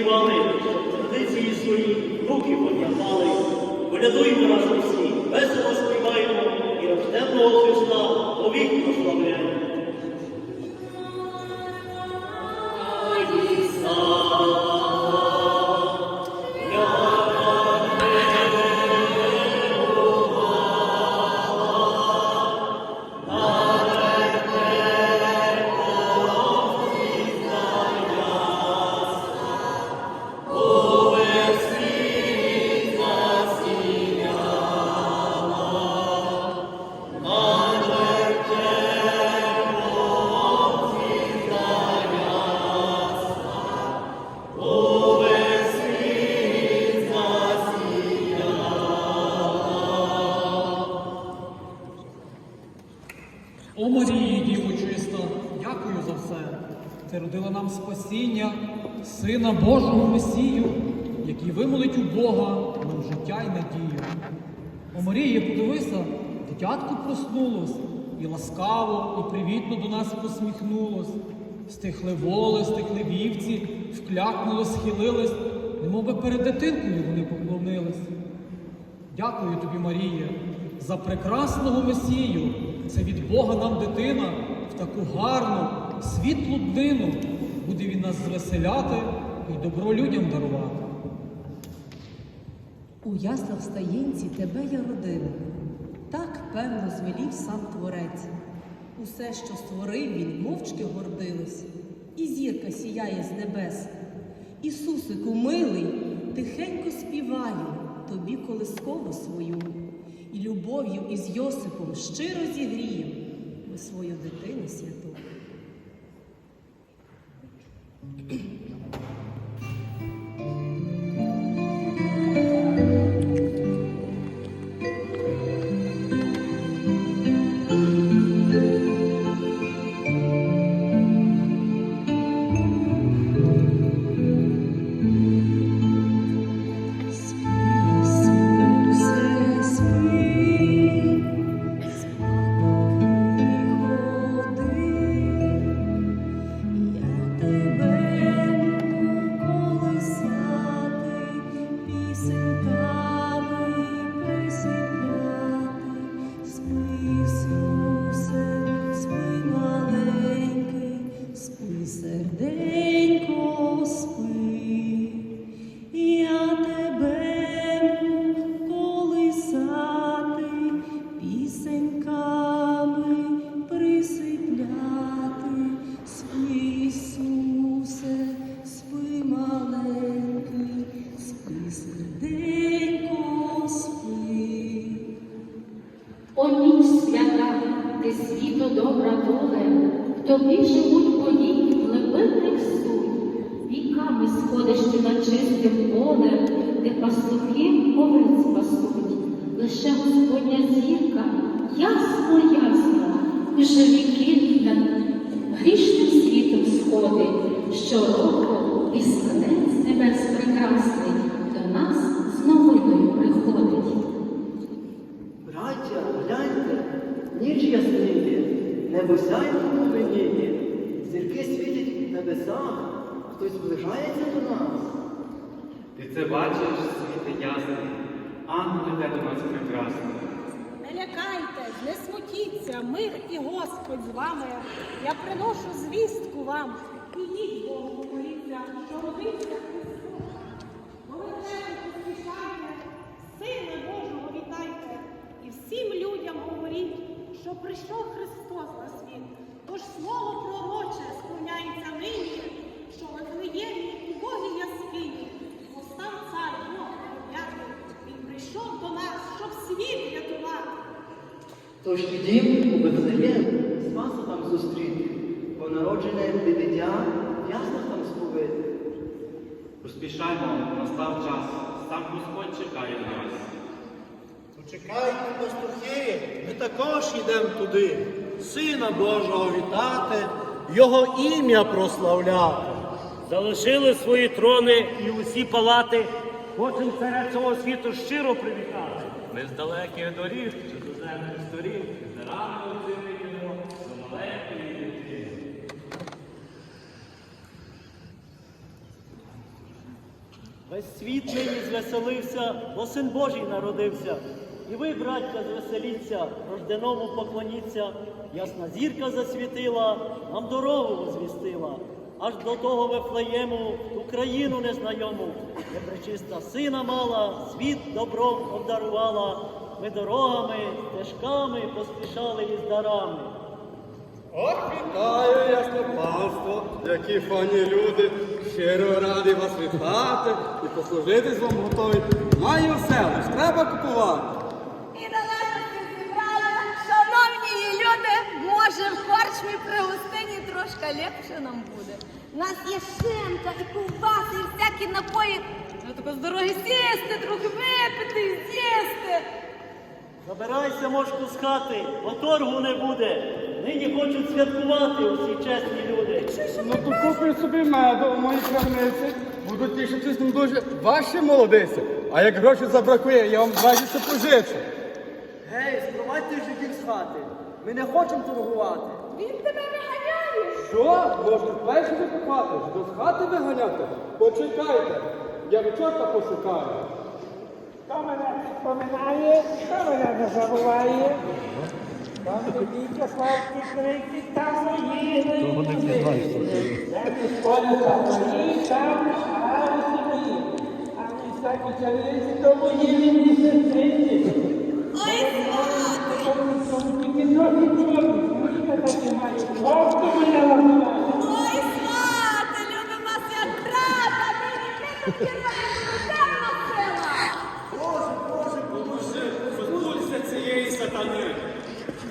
співали, традиції свої руки поднімали. Колядуємо разом всі, весело співаємо і рожденного Христа повік прославляємо. Сина Божого Месію, який вимолить у Бога нам життя й надію. О Марії, подивися, дитятко проснулось, і ласкаво, і привітно до нас посміхнулось. Стихли воли, стихли вівці, вклякнули, схилились, немов би перед дитинкою вони поклонились. Дякую тобі, Марія, за прекрасного Месію. Це від Бога нам дитина в таку гарну, світлу днину. Буде він нас звеселяти і добро людям дарувати. У яслах стаєнці тебе я родила, так певно звелів сам творець. Усе, що створив він, мовчки гордилось, і зірка сіяє з небес. Ісусику, милий, тихенько співаю тобі колискову свою, і любов'ю із Йосипом щиро зігрію ми свою дитину святу. Господня зірка, ясно, ясно, вже віки над грішним світом сходить. Щороку ісканець небес прекрасний до нас з новиною приходить. Браття, гляньте, ніч ясніє, небо сяє новиніє, зірки світять в небесах, хтось зближається до нас. Ти це бачиш, світи ясний, ангел іде до нас прекрасний. Не лякайтесь, не смутіться, мир і Господь з вами. Я приношу звістку вам. Ідіть Богу, моліться, що родився Христос. Молитвею поспішайте, Сина Божого вітайте. І всім людям говоріть, що прийшов Христос на світ. Тож слово пророче сповняється нині, що Вифлеємі у Богі яскині. Постав цар Бог. Він прийшов до нас, щоб світ. Тож підім у Вифлеєм, Спаса там зустріти, бо народжене дитя в яснах там сповити. Поспішаймо, настав час, сам Господь чекає на нас. Почекайте, пастухи, ми також йдемо туди, Сина Божого вітати, Його ім'я прославляти. залишили свої трони і усі палати. Хочемо царя цього світу щиро привітати. Ми з далеких доріг, Весь світ нині звеселився, бо син Божий народився. І ви, браття, звеселіться, рожденому поклоніться. Ясна зірка засвітила, нам дорогу возвістила. Аж до того Вифлеєму, Україну незнайому, де пречиста сина мала, світ добром обдарувала. Ми дорогами, стежками поспішали із дарами. Ох, вітаю, ясне панство, які фані люди, щиро радий вас вітати і послужитись вам готовий. Маю селищ, треба купувати. І далеко зібрали, шановні люди, може в корчмі при гостині трошки легше нам буде. У нас є шинка і ковбаси, і всякі напої. Ну тако з дороги сісти, трохи випити і з'їсти. Забирайся, мошку, з хати, бо торгу не буде. Нині хочуть святкувати усі чесні люди. Ну то купив собі меду у моїй крамниці, буду тішитись ним дуже ваші молодиці. А як грошей забракує, я вам радіться пожичу. Гей, спровадьте жидів з хати. Ми не хочемо торгувати. Він тебе виганяє. Що? Можете перші викупати, до з хати виганяти? Почекайте, я від пошукаю. Хто мене споминає, хто мене не забуває. Того не. Там і школи, там мої, там гарні сім'ї. А ми всякі чоловіці, то мої рідні сестриці. Ой, свати! Тільки трохи чорні, мені такі мають. Вовку мене ламає. Ой, свати! Любимо вас як брата! Нині ти темна сила! Боже, Боже, поможи, позбулься цієї сатани.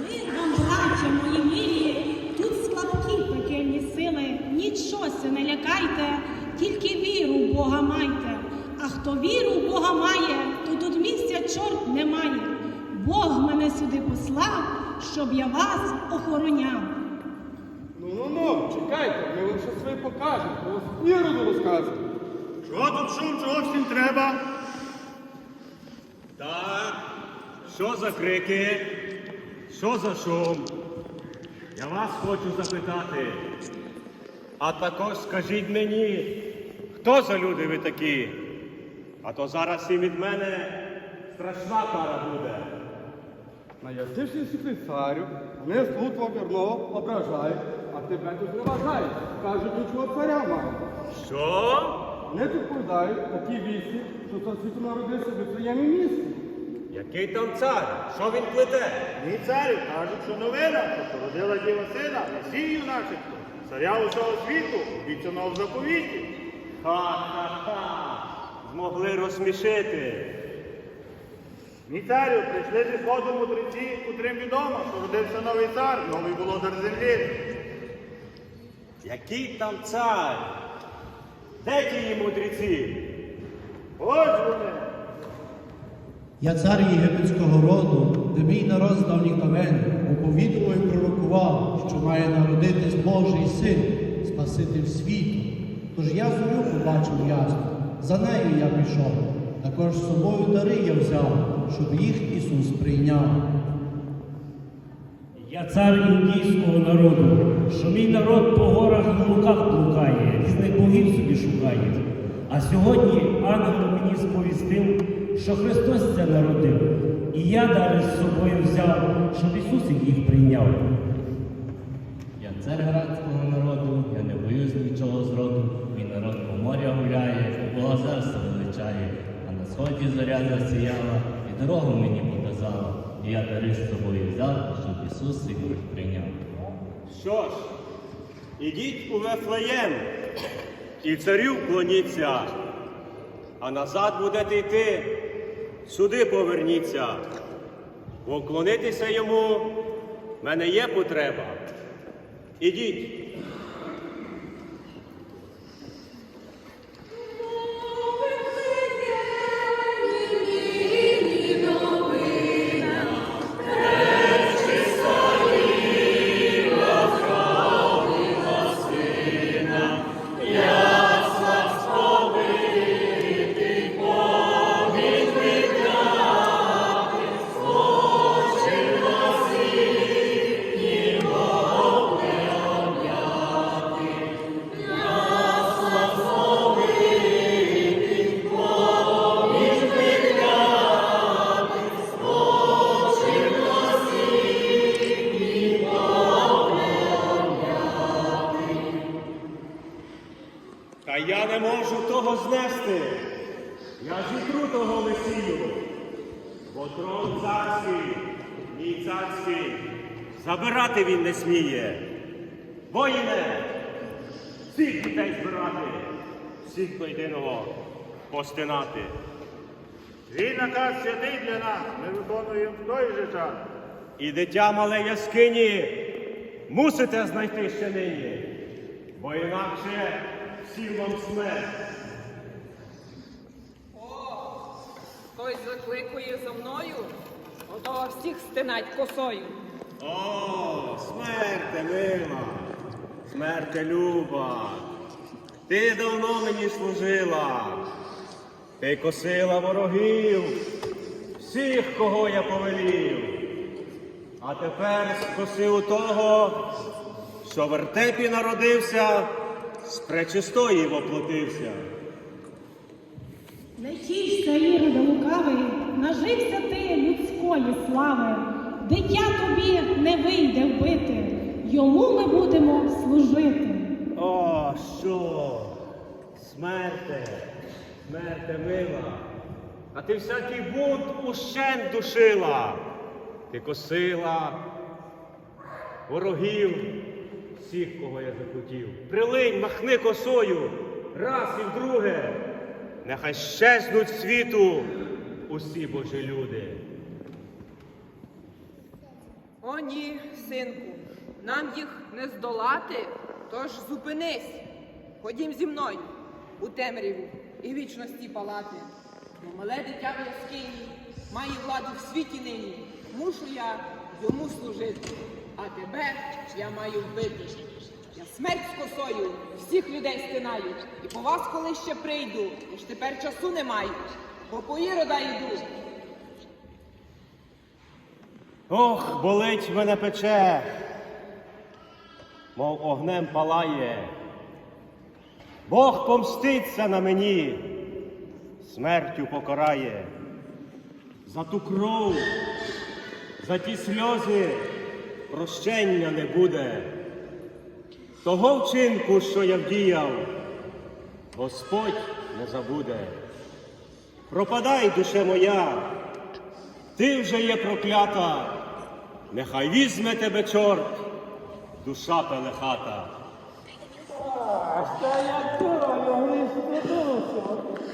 Мир вам, браття мої милі, тут слабкі пекельні сили, нічося не лякайте, тільки віру в Бога майте. А хто віру в Бога має, то тут місця чорт немає. Бог мене сюди послав, щоб я вас охороняв. Ну, ну, ну, чекайте, ми вам щось своє покажемо, про вас іроду розкажемо. Чого тут шум, чого всім треба? Так, що за крики? Що за шум? Я вас хочу запитати. А також скажіть мені, хто за люди ви такі? А то зараз і від мене страшна кара буде. Найясніший царю, вони слуг твого ображають, а тебе тут не зневажають. Кажуть, нічого царя має. Що? Не відповідають такі вісті, що цар світу народився в Вифлеємі місті. Який там цар? Що він плете? Ні, царю, кажуть, що новина, що породила діва сина, Месію начебто, царя усього світу, обіцяного в заповіті. Ха-ха-ха! Змогли розсмішити. Ні, царю, прийшли зі сходу мудреці, котрим відомо, що родився новий цар, новий володар землі. Який там цар? Де ті мудреці? Ось вони. Я цар єгипетського роду, де мій народ з давніх давен оповідував і пророкував, що має народитись Божий син, Спаситель світу. Тож я зорю побачив ясно, за нею я пішов. Також з собою дари я взяв, щоб їх Ісус прийняв. Я цар індійського народу, що мій народ по горах і луках блукає, різних богів собі шукає. А сьогодні ангел мені сповістив, що Христос це народив, і я дари з собою взяв, щоб Ісус їх прийняв. Я цар градського народу, я не боюсь нічого зроду. Мій народ по моря гуляє, Бога величає, а на сході зоря засіяла, і дорогу мені показала. Я дари з собою взяв, щоб Ісус їх прийняв. Що ж, ідіть у Вефлеєм і царю вклоніться, а назад будете йти, сюди поверніться. Бо йому в мене є потреба. Ідіть. Забирати він не сміє. Воїне, всіх дітей збирати, всіх до єдиного постинати. Твій наказ святий для нас, ми виконуємо в той же час. І дитя мале яскині мусите знайти ще нині, бо інакше всім вам смерть. О, Хтось закликує за мною, готова всіх стинать косою. О, смерте мила, смерте люба, ти давно мені служила, ти косила ворогів, всіх, кого я повелів. А тепер скоси у того, що в вертепі народився, з пречистої воплотився. Не тішся, Ірода лукавий, нажився ти людської слави. Дитя тобі не вийде вбити, йому ми будемо служити. О, що? Смерте, смерте мила, а ти всякий бунт ущен душила, ти косила ворогів, всіх, кого я захотів. Прилинь, махни косою, раз і вдруге, нехай щезнуть світу усі божі люди. О, ні, синку, нам їх не здолати, тож зупинись. Ходім зі мною у темряву і вічності палати. Бо мале дитя в яскині має владу в світі нині. Мушу я йому служити, а тебе я маю вбити. Я смерть з косою всіх людей стинаю, і по вас коли ще прийду, я ж тепер часу не маю, бо по ірода йду. Ох, болить мене пече, мов огнем палає. Бог помститься на мені, смертю покарає. За ту кров, за ті сльози прощення не буде. Того вчинку, що я вдіяв, Господь не забуде. Пропадай, душе моя, ти вже є проклята, нехай візьме тебе чорт, душа пелехата. А що я тою грішну душу?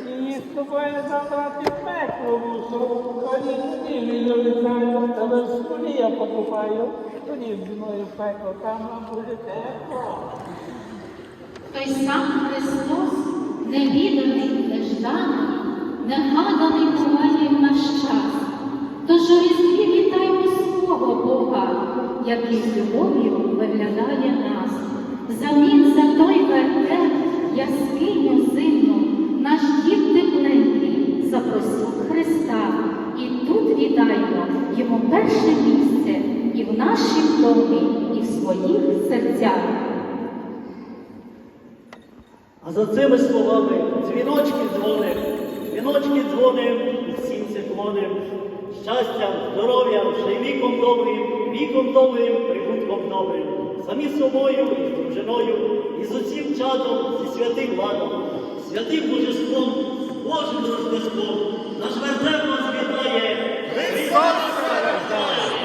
Її з тобою забрати в пекло мушу. Коли неділі долітаю, тебе в школі я покупаю. Тоді зі мною в пекло, там вам буде тепло. Той сам Христос, невіданий, нежданий, негаданий буває в наш час. Тож у Бога, який з Самі собою і з дружиною, і з усім чадом, зі святим ладом, святим божеством, з Божим Рождеством. Наш верзем нас вітає. Христос рождає!